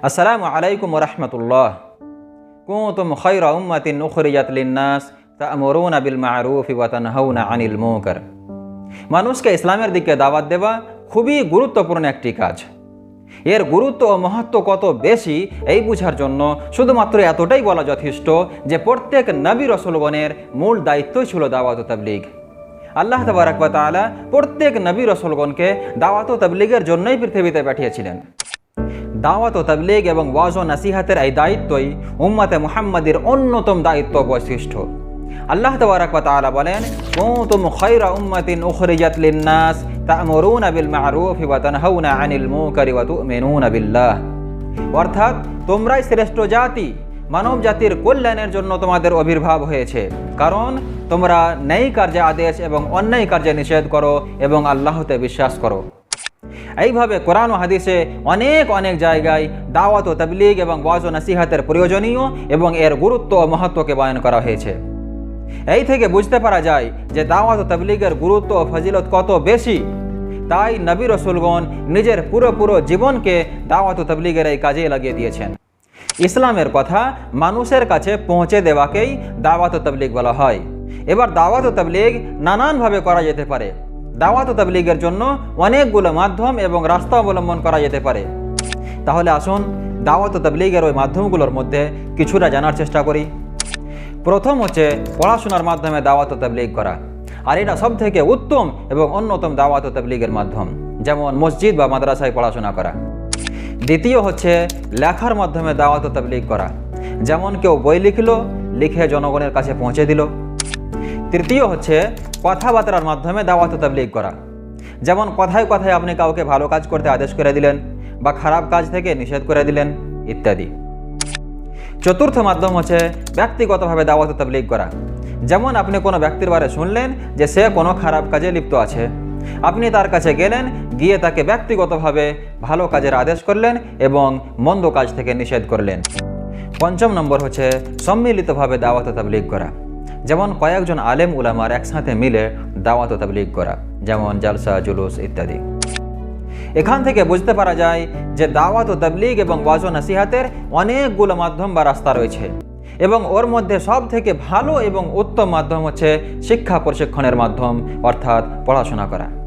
আসসালামু আলাইকুম রহমতুল্লাহ। কুতুম খৈর উম্মাতিন উখরিয়াত লিন্নাস তা'মুরুনা বিল মা'রুফ ওয়া তানহাউনা আনিল মানুষকে ইসলামের দিকে দাওয়াত দেওয়া খুবই গুরুত্বপূর্ণ একটি কাজ। এর গুরুত্ব ও মহত্ব কত বেশি এই বুঝার জন্য শুধুমাত্র এতটাই বলা যথেষ্ট যে প্রত্যেক নবী রসুলগণের মূল দায়িত্বই ছিল দাওয়াত তাবলিগ। আল্লাহ তবরাকবা প্রত্যেক নবী রসুলগণকে দাওয়াত তাবলিগের জন্যই পৃথিবীতে পাঠিয়েছিলেন। দাওয়াত ও তাবলিগ এবং ওয়াজ ও নাসিহাতের এই দায়িত্বই উম্মাতে মুহাম্মাদের অন্যতম দায়িত্ব বৈশিষ্ট্য। আল্লাহ তবরাক তাআলা বলেন, কুনতুম খায়রা উম্মাতিন উখরিজাত লিন-নাস তা'মুরুনা বিল মা'রুফ ওয়া তানহাউনা আনিল মুনকারি ওয়া তু'মিনুনা বিল্লাহ। অর্থাৎ তোমরাই শ্রেষ্ঠ জাতি, মানব জাতির কল্যাণের জন্য তোমাদের আবির্ভাব হয়েছে। কারণ তোমরা ন্যায় কার্যে আদেশ এবং অন্যায় কার্যে নিষেধ করো এবং আল্লাহতে বিশ্বাস করো। এইভাবে কোরআন ও হাদিসে অনেক অনেক জায়গায় দাওয়াত ও তাবলিগ এবং ওয়াজ ও নাসিহাতের প্রয়োজনীয় এবং এর গুরুত্ব ও মহত্বকে বয়ন করা হয়েছে। এই থেকে বুঝতে পারা যায় যে দাওয়াত ও তাবলিগের গুরুত্ব ও ফজিলত কত বেশি। তাই নবী রসুলগণ নিজের পুরো পুরো জীবনকে দাওয়াত ও তাবলিগের এই কাজে লাগিয়ে দিয়েছেন। ইসলামের কথা মানুষের কাছে পৌঁছে দেওয়াকেই দাওয়াত ও তাবলিগ বলা হয়। এবার দাওয়াত ও তাবলিগ নানানভাবে করা যেতে পারে। দাওয়াত তাবলিগের জন্য অনেকগুলো মাধ্যম এবং রাস্তা অবলম্বন করা যেতে পারে। তাহলে আসুন দাওয়াত তাবলিগের ওই মাধ্যমগুলোর মধ্যে কিছুটা জানার চেষ্টা করি। প্রথম হচ্ছে পড়াশোনার মাধ্যমে দাওয়াত তাবলিগ করা। আর এটা সব থেকে উত্তম এবং অন্যতম দাওয়াত তাবলিগের মাধ্যম, যেমন মসজিদ বা মাদ্রাসায় পড়াশোনা করা। দ্বিতীয় হচ্ছে লেখার মাধ্যমে দাওয়াত তাবলিগ করা। যেমন কেউ বই লিখলো, লিখে জনগণের কাছে পৌঁছে দিল। তৃতীয় হচ্ছে কথাবার্তার মাধ্যমে দাওয়াত তাবলিগ করা। যেমন কথায় কথায় আপনি কাউকে ভালো কাজ করতে আদেশ করে দিলেন বা খারাপ কাজ থেকে নিষেধ করে দিলেন, ইত্যাদি। চতুর্থ মাধ্যম হচ্ছে ব্যক্তিগতভাবে দাওয়াত তাবলিগ করা। যেমন আপনি কোনো ব্যক্তির বারে শুনলেন যে সে কোনো খারাপ কাজে লিপ্ত আছে। আপনি তার কাছে গেলেন, গিয়ে তাকে ব্যক্তিগতভাবে ভালো কাজের আদেশ করলেন এবং মন্দ কাজ থেকে নিষেধ করলেন। পঞ্চম নম্বর হচ্ছে সম্মিলিতভাবে দাওয়াত তাবলিগ করা। যেমন কয়েকজন আলেম উলামার একসাথে মিলে দাওয়াত ও তাবলিগ করা, যেমন জালসা, জুলুস ইত্যাদি। এখান থেকে বুঝতে পারা যায় যে দাওয়াত ও তাবলিগ এবং ওয়াজ নাসিহাতের অনেকগুলো মাধ্যম বা রাস্তা রয়েছে এবং ওর মধ্যে সব থেকে ভালো এবং উত্তম মাধ্যম হচ্ছে শিক্ষা প্রশিক্ষণের মাধ্যম, অর্থাৎ পড়াশোনা করা।